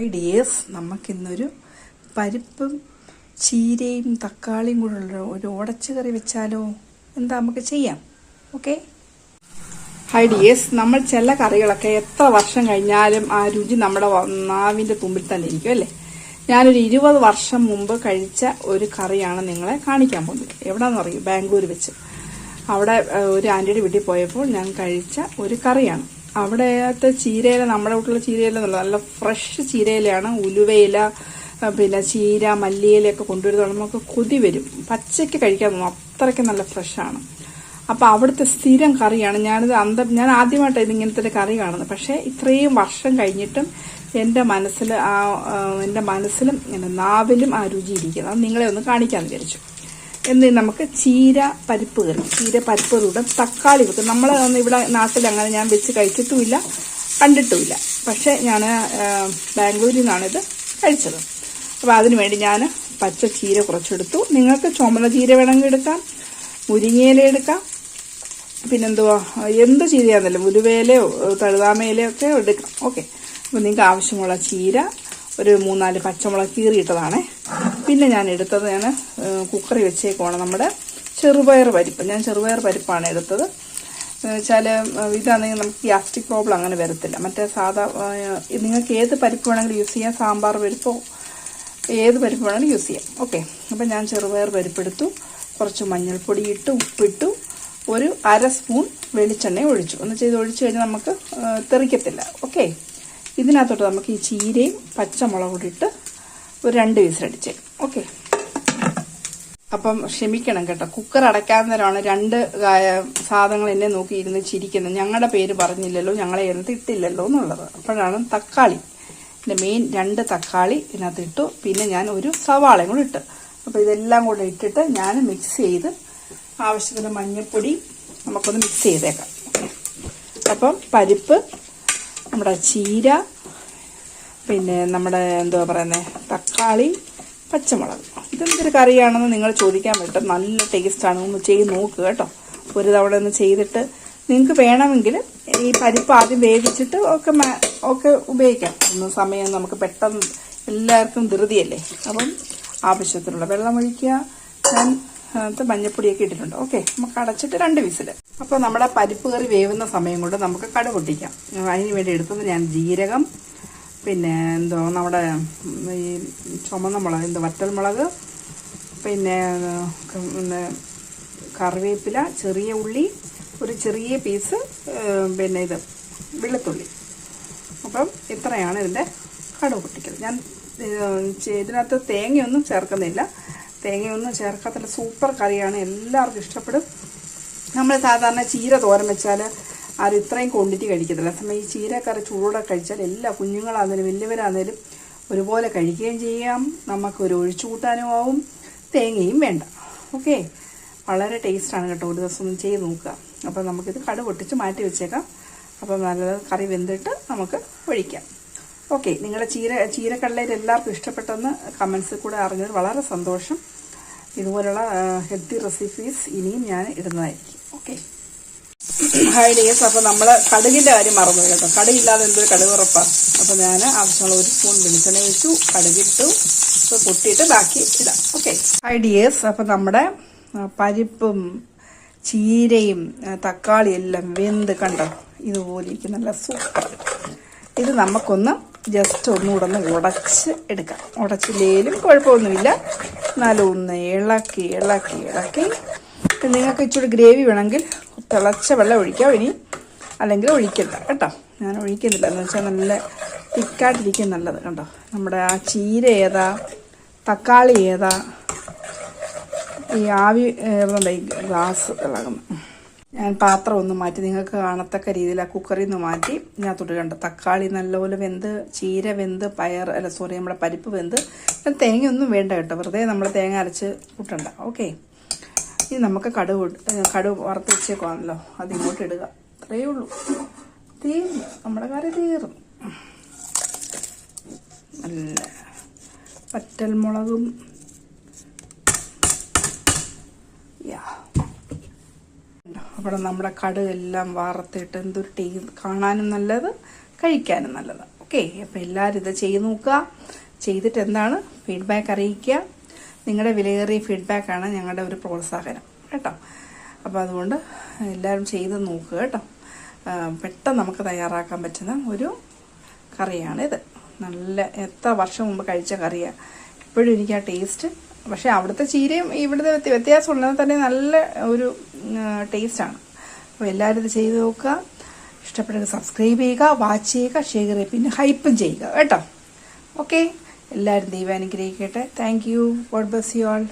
Hi dears നമുക്കിന്നൊരു പരിപ്പും ചീരയും തക്കാളിയും കൂടെയുള്ള ഒരു ഉടച്ചു കറി വെച്ചാലോ? എന്താ നമുക്ക് ചെയ്യാം. ഓക്കെ? ഹൈ ഡിയേഴ്സ് നമ്മൾ ചില കറികളൊക്കെ എത്ര വർഷം കഴിഞ്ഞാലും ആ രുചി നമ്മുടെ നാവിന്റെ തുമ്പിൽ തന്നെ ഇരിക്കും അല്ലേ? ഞാനൊരു ഇരുപത് വർഷം മുമ്പ് കഴിച്ച ഒരു കറിയാണ് നിങ്ങളെ കാണിക്കാൻ പോകുന്നത്. എവിടെയെന്ന് അറിയും? ബാംഗ്ലൂർ വെച്ച്. അവിടെ ഒരു ആന്റിയുടെ വീട്ടിൽ പോയപ്പോൾ ഞാൻ കഴിച്ച ഒരു കറിയാണ്. അവിടത്തെ ചീരയില നമ്മുടെ വീട്ടിലുള്ള ചീരയില നല്ല ഫ്രഷ് ചീരയിലയാണ്. ഉലുവയില പിന്നെ ചീര മല്ലിയിലയൊക്കെ കൊണ്ടുവരുന്നത് നമുക്ക് കൊതി വരും. പച്ചയ്ക്ക് കഴിക്കാൻ തോന്നും അത്രയ്ക്ക് നല്ല ഫ്രഷാണ് അപ്പൊ അവിടുത്തെ സ്ഥിരം കറിയാണ്. ഞാനിത് അന്ത ഞാൻ ആദ്യമായിട്ടാണ് ഇത് ഇങ്ങനത്തെ ഒരു കറി കാണുന്നത്. പക്ഷേ ഇത്രയും വർഷം കഴിഞ്ഞിട്ടും എന്റെ മനസ്സിൽ ആ എന്റെ മനസ്സിലും എന്റെ നാവിലും ആ രുചി ഇരിക്കുന്നത് അത് നിങ്ങളെ ഒന്ന് കാണിക്കാമെന്ന് വിചാരിച്ചു. എന്ന് നമുക്ക് ചീര പരിപ്പ് കറി ചീര പരിപ്പ് കൂടെ തക്കാളി വെക്കും നമ്മൾ ഇവിടെ നാട്ടിൽ അങ്ങനെ ഞാൻ വെച്ച് കഴിച്ചിട്ടുമില്ല കണ്ടിട്ടുമില്ല. പക്ഷേ ഞാൻ ബാംഗ്ലൂരിൽ നിന്നാണ് ഇത് കഴിച്ചത്. അപ്പോൾ അതിനു വേണ്ടി ഞാൻ പച്ച ചീര കുറച്ചെടുത്തു. നിങ്ങൾക്ക് ചുമന്ന ചീര വേണമെങ്കിൽ എടുക്കാം മുരിങ്ങയില എടുക്കാം. പിന്നെന്തുവാ എന്ത് ചീരയാണെന്നല്ലോ ഉലുവേലയോ തഴുതാമയിലയോ ഒക്കെ എടുക്കാം. ഓക്കെ. അപ്പോൾ നിങ്ങൾക്ക് ആവശ്യമുള്ള ചീര ഒരു മൂന്നാൽ പച്ചമുളക് കീറിയിട്ടതാണേ. പിന്നെ ഞാൻ എടുത്തത് ഞാൻ കുക്കറി വെച്ചേക്കുവാണ് നമ്മുടെ ചെറുപയർ പരിപ്പ്. ഞാൻ ചെറുപയർ പരിപ്പാണ് എടുത്തത്. വെച്ചാൽ ഇതാണെങ്കിൽ നമുക്ക് ഗ്യാസ്ട്രിക് പ്രോബ്ലം അങ്ങനെ വരത്തില്ല. മറ്റേ സാധാ നിങ്ങൾക്ക് ഏത് പരിപ്പ് വേണമെങ്കിലും യൂസ് ചെയ്യാം. സാമ്പാർ പരിപ്പോ ഏത് പരിപ്പ് വേണമെങ്കിലും യൂസ് ചെയ്യാം. ഓക്കെ. അപ്പം ഞാൻ ചെറുപയർ പരിപ്പെടുത്തു. കുറച്ച് മഞ്ഞൾപ്പൊടി ഇട്ട് ഉപ്പിട്ടു. ഒരു അര സ്പൂൺ വെളിച്ചെണ്ണ ഒഴിച്ചു. എന്ന് ചെയ്ത് ഒഴിച്ചു കഴിഞ്ഞാൽ നമുക്ക് തെറിക്കത്തില്ല. ഓക്കെ. ഇതിനകത്തോട്ട് നമുക്ക് ഈ ചീരയും പച്ചമുളകും ഇട്ട് ഒരു രണ്ട് വിസിലടിച്ചേ ഓക്കെ. അപ്പം ക്ഷമിക്കണം കേട്ടോ. കുക്കർ അടയ്ക്കാൻ നേരമാണ് രണ്ട് സാധനങ്ങൾ എന്നെ നോക്കി ഇരുന്ന് ചിരിക്കുന്നത്. ഞങ്ങളുടെ പേര് പറഞ്ഞില്ലല്ലോ ഞങ്ങളെ ഇതിനകത്ത് ഇട്ടില്ലല്ലോ എന്നുള്ളത്. അപ്പോഴാണ് തക്കാളി. എന്റെ മെയിൻ രണ്ട് തക്കാളി ഇതിനകത്ത് ഇട്ടു. പിന്നെ ഞാൻ ഒരു സവാളയും കൂടി ഇട്ട്. അപ്പോൾ ഇതെല്ലാം കൂടെ ഇട്ടിട്ട് ഞാൻ മിക്സ് ചെയ്ത് ആവശ്യത്തിന് മഞ്ഞൾപ്പൊടി നമുക്കൊന്ന് മിക്സ് ചെയ്തേക്കാം. അപ്പം പരിപ്പ് നമ്മുടെ ചീര പിന്നെ നമ്മുടെ എന്തുവാ പറയുന്നത് തക്കാളി പച്ചമുളക്. ഇതെന്തൊരു കറിയാണെന്ന് നിങ്ങൾ ചോദിക്കാൻ പറ്റും. നല്ല ടേസ്റ്റാണ് ഒന്ന് ചെയ്ത് നോക്കുക കേട്ടോ. ഒരു തവണ ഒന്ന് ചെയ്തിട്ട് നിങ്ങൾക്ക് വേണമെങ്കിൽ ഈ പരിപ്പ് ആദ്യം വേവിച്ചിട്ട് ഒക്കെ ഒക്കെ ഉപയോഗിക്കാം. ഒന്ന് സമയം നമുക്ക് പെട്ടെന്ന് എല്ലാവർക്കും ധൃതിയല്ലേ? അപ്പം ആവശ്യത്തിനുള്ള വെള്ളം ഒഴിക്കുക. ഞാൻ അതിനകത്ത് മഞ്ഞപ്പൊടിയൊക്കെ ഇട്ടിട്ടുണ്ട്. ഓക്കെ നമുക്ക് അടച്ചിട്ട് രണ്ട് വിസിൽ. അപ്പോൾ നമ്മുടെ പരിപ്പ് കറി വേവുന്ന സമയം കൊണ്ട് നമുക്ക് കട പൊട്ടിക്കാം. അതിന് വേണ്ടി എടുത്തത് ഞാൻ ജീരകം പിന്നെ എന്തോ നമ്മുടെ ഈ ചുമന്ന മുളക് എന്തോ വറ്റൽ മുളക് പിന്നെ കറിവേപ്പില ചെറിയ ഉള്ളി ഒരു ചെറിയ പീസ് പിന്നെ ഇത് വെളുത്തുള്ളി. അപ്പം ഇത്രയാണ് ഇതിന്റെ കടുക് പൊട്ടിക്കൽ. ഞാൻ ഇതിനകത്ത് തേങ്ങയൊന്നും ചേർക്കുന്നില്ല. തേങ്ങയൊന്നും ചേർക്കാത്ത സൂപ്പർ കറിയാണ്. എല്ലാവർക്കും ഇഷ്ടപ്പെടും. നമ്മൾ സാധാരണ ചീര തോരൻ വെച്ചാൽ ആരും ഇത്രയും ക്വാണ്ടിറ്റി കഴിക്കത്തില്ല. സമയം ഈ ചീരക്കറി ചൂടോടെ കഴിച്ചാൽ എല്ലാ കുഞ്ഞുങ്ങളാണെങ്കിലും വലിയവരാണെങ്കിലും ഒരുപോലെ കഴിക്കുകയും ചെയ്യാം. നമുക്കൊരു ഒഴിച്ചു കൂട്ടാനും ആവും. തേങ്ങയും വേണ്ട. ഓക്കെ വളരെ ടേസ്റ്റാണ് കേട്ടോ. ഒരു ദിവസം ഒന്ന് ചെയ്ത് നോക്കുക. അപ്പോൾ നമുക്കിത് കടുപൊട്ടിച്ച് മാറ്റി വെച്ചേക്കാം. അപ്പം നല്ല കറി വെന്തിട്ട് നമുക്ക് ഒഴിക്കാം. ഓക്കെ നിങ്ങളുടെ ചീര ചീരക്കള്ളയിൽ എല്ലാവർക്കും ഇഷ്ടപ്പെട്ടെന്ന് കമൻസിൽ കൂടെ അറിഞ്ഞത് വളരെ സന്തോഷം. ഇതുപോലുള്ള ഹെൽത്തി റെസിപ്പീസ് ഇനിയും ഞാൻ ഇടുന്നതായിരിക്കും. ഓക്കെ ഹായ് ഡേസ് അപ്പോൾ നമ്മൾ കടുകിന്റെ കാര്യം മറന്നു കേട്ടോ. കടുകില്ലാതെ എന്തൊരു കടുക് ഉറപ്പാണ് അപ്പോൾ ഞാൻ ആവശ്യമുള്ള ഒരു സ്പൂൺ വെളിച്ചെണ്ണ വെച്ചു കടുകിട്ടു അപ്പോൾ പൊട്ടിയിട്ട് ബാക്കി ഇടാം. ഓക്കെ ഹായ് ഡിയേഴ്സ് അപ്പോൾ നമ്മുടെ പരിപ്പും ചീരയും തക്കാളിയെല്ലാം വെന്ത് കണ്ടോ? ഇതുപോലെ ഇരിക്കും നല്ല സൂപ്പർ. ഇത് നമുക്കൊന്ന് ജസ്റ്റ് ഒന്നുകൂടെ ഒന്ന് ഉടച്ച് എടുക്കാം. ഉടച്ചില്ലേലും കുഴപ്പമൊന്നുമില്ല. എന്നാലും ഒന്ന് ഇളക്കി ഇളക്കി ഇളക്കി. നിങ്ങൾക്ക് ഇച്ചിരി ഗ്രേവി വേണമെങ്കിൽ തിളച്ച വെള്ളം ഒഴിക്കാം ഇനി. അല്ലെങ്കിൽ ഒഴിക്കണ്ട കേട്ടോ. ഞാൻ ഒഴിക്കുന്നില്ല. എന്ന് വെച്ചാൽ നല്ല തിക്കായിട്ടിരിക്കും നല്ലത്. കണ്ടോ? നമ്മുടെ ആ ചീര ഏതാ? തക്കാളി ഏതാ? ഈ ആവി ഏറുന്നുണ്ട് ഈ ഗ്ലാസ് ഇളകുന്നു ഞാൻ പാത്രം ഒന്ന് മാറ്റി നിങ്ങൾക്ക് കാണത്തക്ക രീതിയിൽ ആ കുക്കറിൽ നിന്ന് മാറ്റി ഞാൻ തൊട്ട് കണ്ട തക്കാളി നല്ലപോലെ വെന്ത് ചീര വെന്ത് പയർ അല്ല സോറി നമ്മുടെ പരിപ്പ് വെന്ത് തേങ്ങയൊന്നും വേണ്ട കേട്ടോ വെറുതെ നമ്മൾ തേങ്ങ അരച്ച് കൂട്ടണ്ട ഓക്കെ ഇനി നമുക്ക് കടുവ് ഏ, കടുക് വറുത്ത് വെച്ചേക്കുവാണല്ലോ അത് ഇങ്ങോട്ട് ഇടുക അത്രയേ ഉള്ളൂ. തീർന്നു. നമ്മുടെ കറി തീർന്നു. നല്ല പറ്റൽമുളകും യാ അവിടെ നമ്മുടെ കടുകെല്ലാം വാർത്തിട്ട് എന്തൊരു ടീ കാണാനും നല്ലത് കഴിക്കാനും നല്ലത്. ഓക്കെ അപ്പോൾ എല്ലാവരും ഇത് ചെയ്ത് നോക്കുക. ചെയ്തിട്ട് എന്താണ്? ഫീഡ്ബാക്ക് അറിയിക്കുക. നിങ്ങളുടെ വിലയേറിയ ഫീഡ്ബാക്കാണ് ഞങ്ങളുടെ ഒരു പ്രോത്സാഹനം. കേട്ടോ? അപ്പോൾ അതുകൊണ്ട് എല്ലാവരും ചെയ്ത് നോക്കുക കേട്ടോ. പെട്ടെന്ന് നമുക്ക് തയ്യാറാക്കാൻ പറ്റുന്ന ഒരു കറിയാണിത് നല്ല എത്ര വർഷം മുമ്പ് കഴിച്ച കറിയാണ് ഇപ്പോഴും എനിക്ക് ആ ടേസ്റ്റ് പക്ഷേ അവിടുത്തെ ചീരയും ഇവിടുത്തെ വ്യത്യ- വ്യത്യാസമുള്ളത് തന്നെ നല്ല ഒരു ടേസ്റ്റാണ് അപ്പോൾ എല്ലാവരും ഇത് ചെയ്ത് നോക്കുക. ഇഷ്ടപ്പെട്ടെങ്കിൽ സബ്സ്ക്രൈബ് ചെയ്യുക വാച്ച് ചെയ്യുക ഷെയർ ചെയ്യുക പിന്നെ ഹൈപ്പും ചെയ്യുക. കേട്ടോ? ഓക്കെ എല്ലാവരും ദൈവം അനുഗ്രഹിക്കട്ടെ. Thank you God bless you all